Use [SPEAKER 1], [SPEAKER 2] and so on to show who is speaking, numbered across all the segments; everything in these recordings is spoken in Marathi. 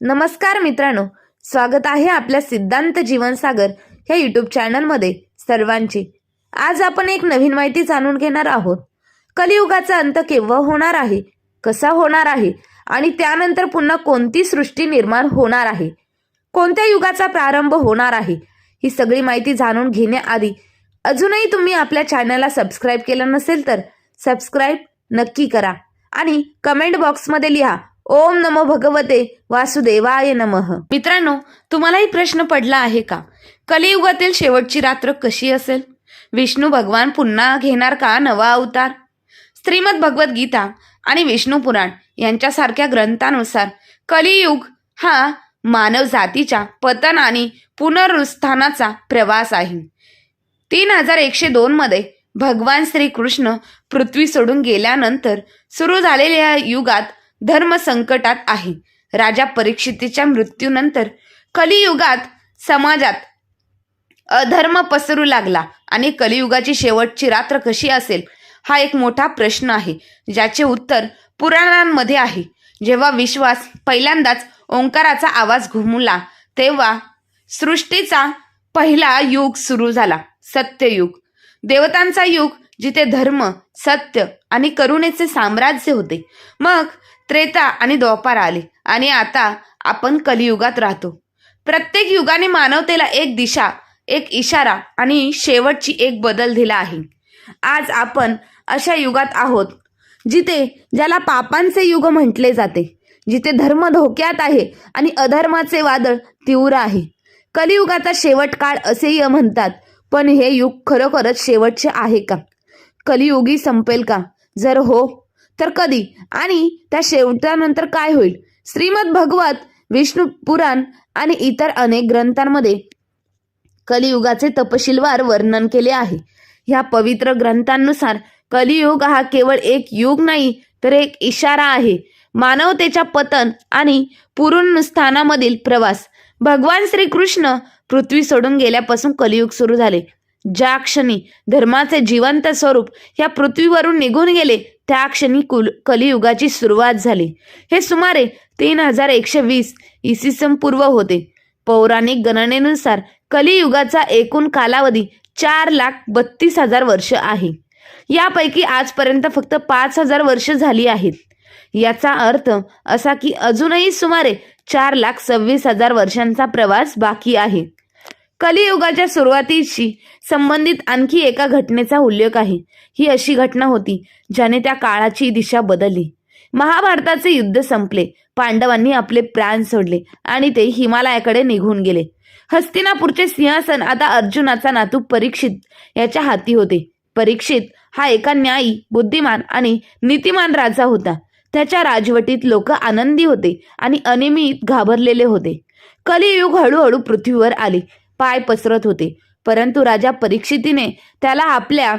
[SPEAKER 1] नमस्कार मित्रांनो स्वागत आहे आपल्या सिद्धांत जीवनसागर ह्या युट्यूब चॅनलमध्ये सर्वांचे. आज आपण एक नवीन माहिती जाणून घेणार आहोत. कलियुगाचा अंत केव्हा होणार आहे कसा होणार आहे आणि त्यानंतर पुन्हा कोणती सृष्टी निर्माण होणार आहे कोणत्या युगाचा प्रारंभ होणार आहे ही सगळी माहिती जाणून घेण्याआधी अजूनही तुम्ही आपल्या चॅनलला सबस्क्राईब केलं नसेल तर सबस्क्राईब नक्की करा आणि कमेंट बॉक्समध्ये लिहा ओम नमो भगवते वासुदेवाय नमः. मित्रांनो तुम्हालाही प्रश्न पडला आहे का? कलियुगातील शेवटची रात्र कशी असेल? विष्णू भगवान पुन्हा घेणार का नवा अवतार? श्रीमद भगवत गीता आणि विष्णू पुराण यांच्यासारख्या ग्रंथानुसार कलियुग हा मानव जातीच्या पतन आणि पुनरुत्थानाचा प्रवास आहे. तीन हजार एकशे दोन मध्ये भगवान श्रीकृष्ण पृथ्वी सोडून गेल्यानंतर सुरू झालेल्या युगात धर्म संकटात आहे. राजा परीक्षितीच्या मृत्यूनंतर कलियुगात समाजात अधर्म पसरू लागला आणि कलियुगाची शेवटची रात्र कशी असेल हा एक मोठा प्रश्न आहे ज्याचे उत्तर पुराणांमध्ये आहे. जेव्हा विश्वास पहिल्यांदाच ओंकाराचा आवाज घुमला तेव्हा सृष्टीचा पहिला युग सुरू झाला सत्ययुग. देवतांचा युग जिथे धर्म सत्य आणि करुणेचे साम्राज्य होते. मग त्रेता आणि द्वापार आले. आणि आता आपण कलियुगात राहतो. प्रत्येक युगाने मानवतेला एक दिशा एक इशारा आणि शेवटची एक बदल दिला आहे. आज आपण अशा युगात आहोत जिथे ज्याला पापांचे युग म्हटले जाते जिथे धर्म धोक्यात आहे आणि अधर्माचे वादळ तीव्र आहे. कलियुगाचा शेवट काळ असेही म्हणतात पण हे युग खरोखरच शेवटचे आहे का? कलियुगी संपेल का? जर हो तर कधी? आणि त्या शेवटानंतर काय होईल? श्रीमद भगवत विष्णू पुराण आणि इतर अनेक ग्रंथांमध्ये कलियुगाचे तपशीलवार वर्णन केले आहे. ह्या पवित्र ग्रंथांनुसार कलियुग हा केवळ एक युग नाही तर एक इशारा आहे. मानवतेच्या पतन आणि पुनरुत्थानामधील प्रवास. भगवान श्रीकृष्ण पृथ्वी सोडून गेल्यापासून कलियुग सुरू झाले. ज्या क्षणी धर्माचे जिवंत स्वरूप या पृथ्वीवरून निघून गेले त्या क्षणी कुल कलियुगाची सुरुवात झाली. हे सुमारे तीन हजार एकशे वीस इसवी सन पूर्व होते. पौराणिक गणनेनुसार कलियुगाचा एकूण कालावधी चार लाख बत्तीस हजार वर्ष आहे. यापैकी आजपर्यंत फक्त पाच हजार वर्ष झाली आहेत. याचा अर्थ असा की अजूनही सुमारे चार लाख सव्वीस हजार वर्षांचा प्रवास बाकी आहे. कलियुगाच्या सुरुवातीशी संबंधित आणखी एका घटनेचा उल्लेख आहे. ही अशी घटना होती ज्याने त्या काळाची दिशा बदलली. महाभारताचे युद्ध संपले पांडवांनी आपले प्राण सोडले आणि ते हिमालयाकडे निघून गेले. हस्तिनापूरचे सिंहासन आता अर्जुनाचा नातू परीक्षित याच्या हाती होते. परीक्षित हा एका न्यायी बुद्धिमान आणि नीतिमान राजा होता. त्याच्या राजवटीत लोक आनंदी होते आणि अनियमित घाबरलेले होते. कलियुग हळूहळू पृथ्वीवर आले. पाय पसरत होते. परंतु राजा परीक्षितीने त्याला आपल्या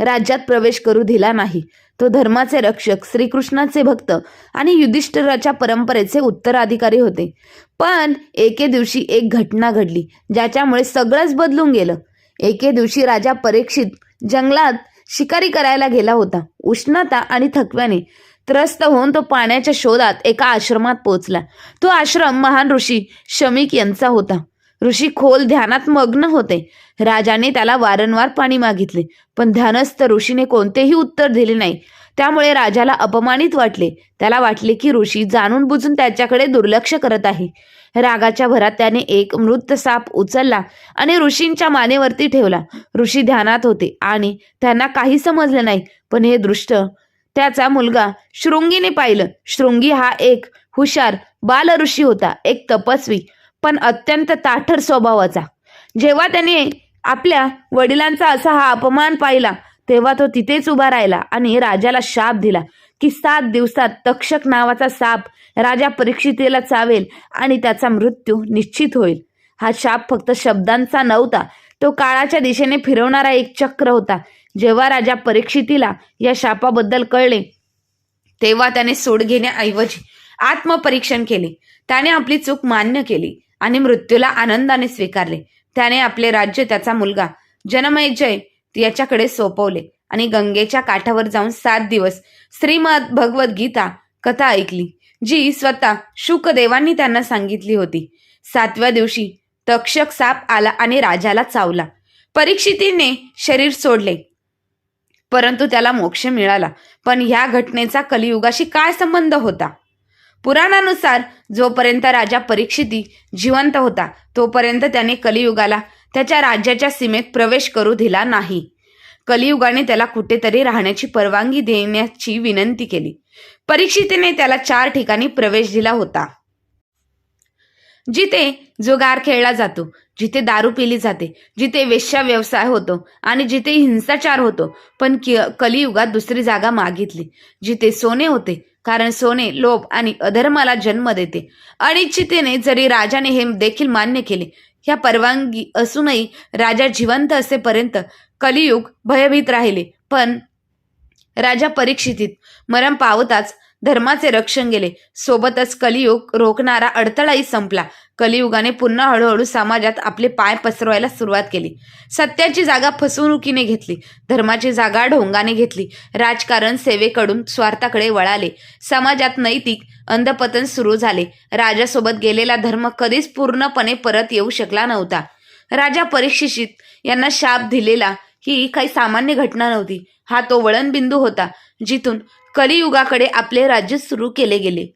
[SPEAKER 1] राज्यात प्रवेश करू दिला नाही. तो धर्माचे रक्षक श्रीकृष्णाचे भक्त आणि युधिष्ठिराच्या परंपरेचे उत्तराधिकारी होते. पण एके दिवशी एक घटना घडली ज्याच्यामुळे सगळंच बदलून गेलं. एके दिवशी राजा परीक्षित जंगलात शिकारी करायला गेला होता. उष्णता आणि थकव्याने त्रस्त होऊन तो पाण्याच्या शोधात एका आश्रमात पोहोचला. तो आश्रम महान ऋषी शमिक यांचा होता. ऋषी खोल ध्यानात मग्न होते. राजाने त्याला वारंवार पाणी मागितले पण ध्यानस्थ ऋषीने कोणतेही उत्तर दिले नाही. त्यामुळे राजाला अपमानित वाटले. त्याला वाटले की ऋषी जाणून बुजून त्याच्याकडे दुर्लक्ष करत आहे. रागाच्या भरात त्याने एक मृत साप उचलला आणि ऋषींच्या मानेवरती ठेवला. ऋषी ध्यानात होते आणि त्यांना काही समजलं नाही पण हे दृष्ट त्याचा मुलगा शृंगीने पाहिलं. शृंगी हा एक हुशार बाल ऋषी होता एक तपस्वी. पण अत्यंत ताठर स्वभावाचा. जेव्हा त्याने आपल्या वडिलांचा असा हा अपमान पाहिला तेव्हा तो तिथेच उभा राहिला आणि राजाला शाप दिला की सात दिवसात तक्षक नावाचा साप राजा परीक्षितेला चावेल आणि त्याचा मृत्यू निश्चित होईल. हा शाप फक्त शब्दांचा नव्हता तो काळाच्या दिशेने फिरवणारा एक चक्र होता. जेव्हा राजा परीक्षितीला या शापाबद्दल कळले तेव्हा त्याने सोड घेण्याऐवजी आत्मपरीक्षण केले. त्याने आपली चूक मान्य केली. आणि मृत्यूला आनंदाने स्वीकारले. त्याने आपले राज्य त्याचा मुलगा जनमेजय याच्याकडे सोपवले आणि गंगेच्या काठावर जाऊन सात दिवस श्रीमद भगवत गीता कथा ऐकली जी स्वतः शुकदेवांनी त्यांना सांगितली होती. सातव्या दिवशी तक्षक साप आला आणि राजाला चावला. परीक्षितीने शरीर सोडले. परंतु त्याला मोक्ष मिळाला. पण ह्या घटनेचा कलियुगाशी काय संबंध होता? पुराणानुसार जोपर्यंत राजा परीक्षिती जिवंत होता तोपर्यंत त्याने कलियुगाला त्याच्या राज्याच्या सीमेत प्रवेश करू दिला नाही. कलियुगाने त्याला कुठेतरी राहण्याची परवानगी देण्याची विनंती केली. परीक्षितेने त्याला चार ठिकाणी प्रवेश दिला होता. जिथे जुगार खेळला जातो जिथे दारू पिली जाते जिथे वेश्या व्यवसाय होतो आणि जिथे हिंसाचार होतो पण कि- कलियुगात दुसरी जागा मागितली. जिथे सोने होते कारण सोने लोभ आणि अधर्माला जन्म देते. अनिश्चितेने जरी राजाने हे देखील मान्य केले ह्या परवानगी असूनही राजा जिवंत असेपर्यंत कलियुग भयभीत राहिले. पण राजा परीक्षितीत मरण पावताच धर्माचे रक्षण गेले सोबतच कलियुग रोखणारा अडथळाही संपला. कलियुगाने पुन्हा हळूहळू समाजात आपले पाय पसरवायला सुरुवात केली. सत्याची जागा फसवणुकीने घेतली. धर्माची जागा ढोंगाने घेतली. राजकारण सेवेकडून स्वार्थाकडे वळाले. समाजात नैतिक अंधपतन सुरू झाले. राजासोबत गेलेला धर्म कधीच पूर्णपणे परत येऊ शकला नव्हता. राजा परीक्षित यांना शाप दिलेला ही काही सामान्य घटना नव्हती. हा तो वळणबिंदू होता जिथून कलियुगाकडे आपले राज्य सुरू केले गेले.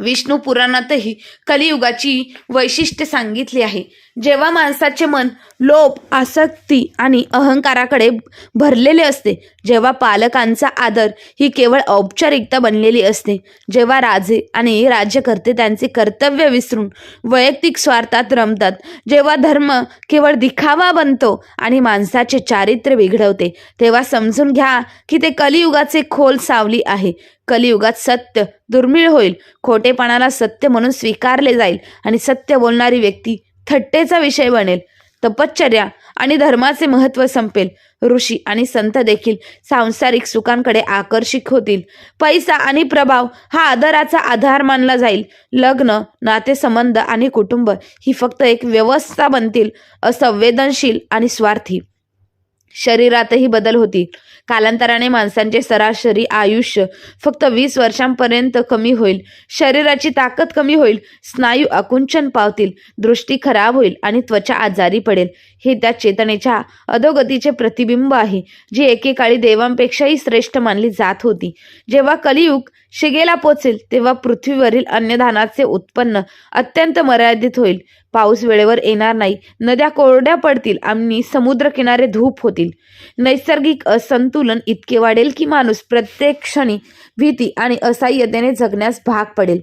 [SPEAKER 1] विष्णू पुराणातही कलियुगाची वैशिष्ट्य सांगितली आहे. जेव्हा माणसाचे मन लोभ आसक्ती आणि अहंकाराकडे भरलेले असते जेव्हा पालकांचा आदर ही केवळ औपचारिकता बनलेली असते जेव्हा राजे आणि राज्यकर्ते त्यांचे कर्तव्य विसरून वैयक्तिक स्वार्थात रमतात जेव्हा धर्म केवळ दिखावा बनतो आणि माणसाचे चारित्र्य बिघडवते तेव्हा समजून घ्या की ते कलियुगाचे खोल सावली आहे. कलियुगात सत्य दुर्मिळ होईल खोटेपणाला सत्य म्हणून स्वीकारले जाईल आणि सत्य बोलणारी व्यक्ती थट्टेचा विषय बनेल. तपश्चर्या आणि धर्माचे महत्त्व संपेल. ऋषी आणि संत देखील सांसारिक सुखांकडे आकर्षित होतील. पैसा आणि प्रभाव हा आदराचा आधार मानला जाईल. लग्न नातेसंबंध आणि कुटुंब ही फक्त एक व्यवस्था बनतील असंवेदनशील आणि स्वार्थी. शरीरातही बदल होतील. कालांतराने माणसांचे सरासरी आयुष्य फक्त वीस वर्षांपर्यंत कमी होईल. शरीराची ताकद कमी होईल. स्नायू आकुंचन पावतील. दृष्टी खराब होईल आणि त्वचा आजारी पडेल. हे त्या चेतनेच्या अधोगतीचे प्रतिबिंब आहे जी एकेकाळी देवांपेक्षाही श्रेष्ठ मानली जात होती. जेव्हा कलियुग शिगेला पोचेल तेव्हा पृथ्वीवरील अन्नधानाचे उत्पन्न अत्यंत मर्यादित होईल. पाऊस वेळेवर येणार नाही. नद्या कोरड्या पडतील आणि समुद्रकिनारे धूप होतील. नैसर्गिक असंतुलन इतके वाढेल की माणूस प्रत्येक क्षणी भीती आणि असहाय्यतेने जगण्यास भाग पडेल.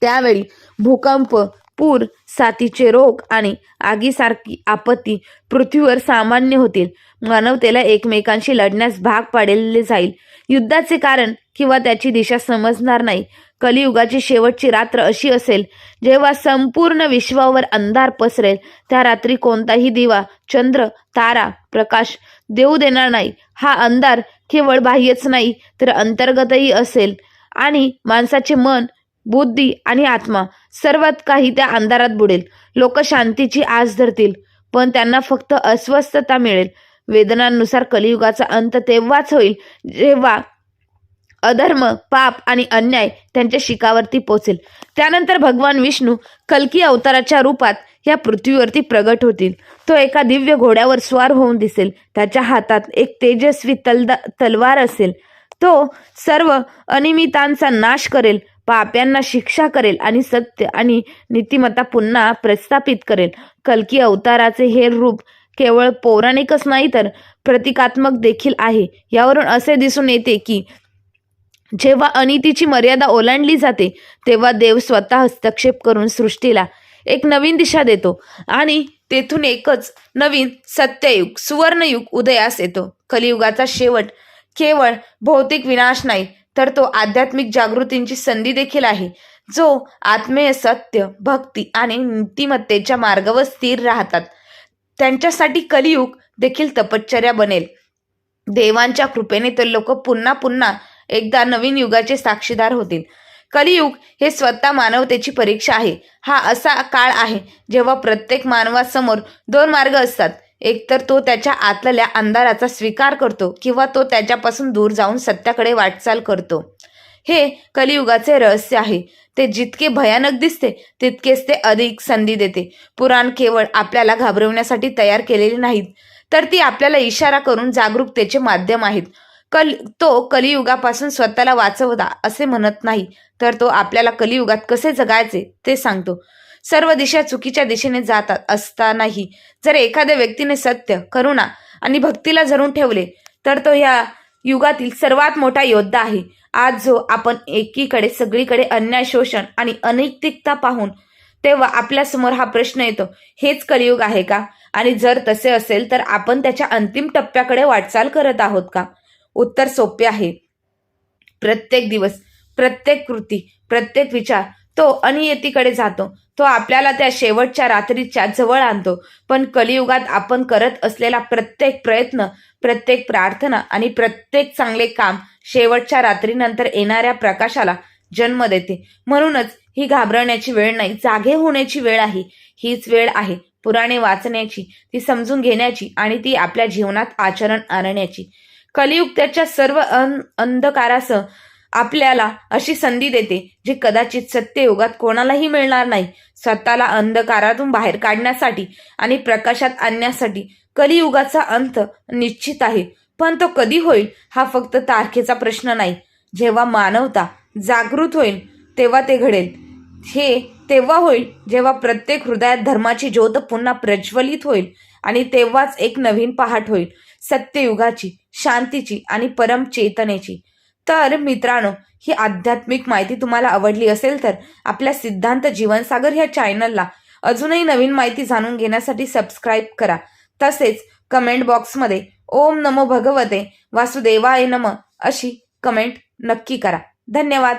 [SPEAKER 1] त्यावेळी भूकंप पूर साथीचे रोग आणि आगीसारखी आपत्ती पृथ्वीवर सामान्य होतील. मानवतेला एकमेकांशी लढण्यास भाग पाडले जाईल. युद्धाचे कारण किंवा त्याची दिशा समजणार नाही. कलियुगाची शेवटची रात्र अशी असेल जेव्हा संपूर्ण विश्वावर अंधार पसरेल. त्या रात्री कोणताही दिवा चंद्र तारा प्रकाश देऊ देणार नाही. हा अंधार केवळ बाह्यच नाही तर अंतर्गतही असेल. आणि माणसाचे मन बुद्धी आणि आत्मा सर्वात काही त्या अंधारात बुडेल. लोक शांतीची आस धरतील पण त्यांना फक्त अस्वस्थता मिळेल. वेदनांनुसार कलियुगाचा अंत तेव्हाच होईल जेव्हा अधर्म पाप आणि अन्याय त्यांच्या शिकावरती पोचेल. त्यानंतर भगवान विष्णू कल्की अवताराच्या रूपात या पृथ्वीवरती प्रगट होतील. तो एका दिव्य घोड्यावर स्वार होऊन दिसेल. त्याच्या हातात एक तेजस्वी तलदा तलवार असेल. तो सर्व अनियमितांचा नाश करेल पाप्यांना शिक्षा करेल आणि सत्य आणि नीतिमत्ता पुन्हा प्रस्थापित करेल. कल्की अवताराचे हे रूप केवळ पौराणिकच नाही तर प्रतिकात्मक देखील आहे. यावरून असे दिसून येते की जेव्हा अनितीची मर्यादा ओलांडली जाते तेव्हा देव स्वतः हस्तक्षेप करून सृष्टीला एक नवीन दिशा देतो आणि तेथून एकच नवीन सत्ययुग सुवर्णयुग उदयास येतो. कलियुगाचा शेवट केवळ भौतिक विनाश नाही तर तो आध्यात्मिक जागृतींची संधी देखील आहे जो आत्मेय सत्य भक्ती आणि नीतिमत्तेच्या मार्गावर स्थिर राहतात. त्यांच्यासाठी कलियुग देखील तपश्चर्या बनेल. देवांच्या कृपेने तर लोक पुन्हा पुन्हा एकदा नवीन युगाचे साक्षीदार होतील. कलियुग हे स्वतः मानवतेची परीक्षा आहे. हा असा काळ आहे जेव्हा प्रत्येक मानवासमोर दोन मार्ग असतात. एकतर तो त्याच्या आतल्या अंधाराचा स्वीकार करतो किंवा तो त्याच्यापासून दूर जाऊन सत्याकडे वाटचाल करतो. हे कलियुगाचे रहस्य आहे. ते जितके भयानक दिसते तितकेच ते अधिक संधी देते. पुराण केवळ आपल्याला घाबरवण्यासाठी तयार केलेली नाहीत तर ती आपल्याला इशारा करून जागरूकतेचे माध्यम आहेत. कल तो कलियुगापासून स्वतःला वाचवता असे म्हणत नाही तर तो आपल्याला कलियुगात कसे जगायचे ते सांगतो. सर्व दिशा चुकीच्या दिशेने जातात असतानाही. जर एखाद्या व्यक्तीने सत्य करुणा आणि भक्तीला धरून ठेवले तर तो या युगातील सर्वात मोठा योद्धा आहे. आज जो आपण एकीकडे सगळीकडे अन्याय शोषण आणि अनैतिकता पाहून तेव्हा आपल्यासमोर हा प्रश्न येतो हेच कलियुग आहे का? आणि जर तसे असेल तर आपण त्याच्या अंतिम टप्प्याकडे वाटचाल करत आहोत का? उत्तर सोपे आहे. प्रत्येक दिवस प्रत्येक कृती प्रत्येक विचार तो अनियतीकडे जातो. तो आपल्याला त्या शेवटच्या रात्रीच्या जवळ आणतो. पण कलियुगात आपण करत असलेला प्रत्येक प्रयत्न प्रत्येक प्रार्थना आणि प्रत्येक चांगले काम शेवटच्या रात्रीनंतर येणाऱ्या प्रकाशाला जन्म देते. म्हणूनच ही घाबरण्याची वेळ नाही जागे होण्याची वेळ आहे. हीच वेळ आहे पुराणे वाचण्याची ती समजून घेण्याची आणि ती आपल्या जीवनात आचरण आणण्याची. कलियुग त्याच्या सर्व अन अंधकारासह आपल्याला अशी संधी देते जी कदाचित सत्ययुगात कोणालाही मिळणार नाही. स्वतःला अंधकारातून बाहेर काढण्यासाठी आणि प्रकाशात आणण्यासाठी कलियुगाचा अंत निश्चित आहे. पण तो कधी होईल हा फक्त तारखेचा प्रश्न नाही. जेव्हा मानवता जागृत होईल तेव्हा ते घडेल. हे तेव्हा होईल जेव्हा प्रत्येक हृदयात धर्माची ज्योत पुन्हा प्रज्वलित होईल आणि तेव्हाच एक नवीन पहाट होईल. सत्ययुगाची शांतीची आणि परमचेतनेची. तर मित्रांनो ही आध्यात्मिक माहिती तुम्हाला आवडली असेल तर आपल्या सिद्धांत जीवनसागर ह्या चॅनलला अजूनही नवीन माहिती जाणून घेण्यासाठी सबस्क्राईब करा. तसेच कमेंट बॉक्समध्ये ओम नमो भगवते वासुदेवाय नम अशी कमेंट नक्की करा. धन्यवाद.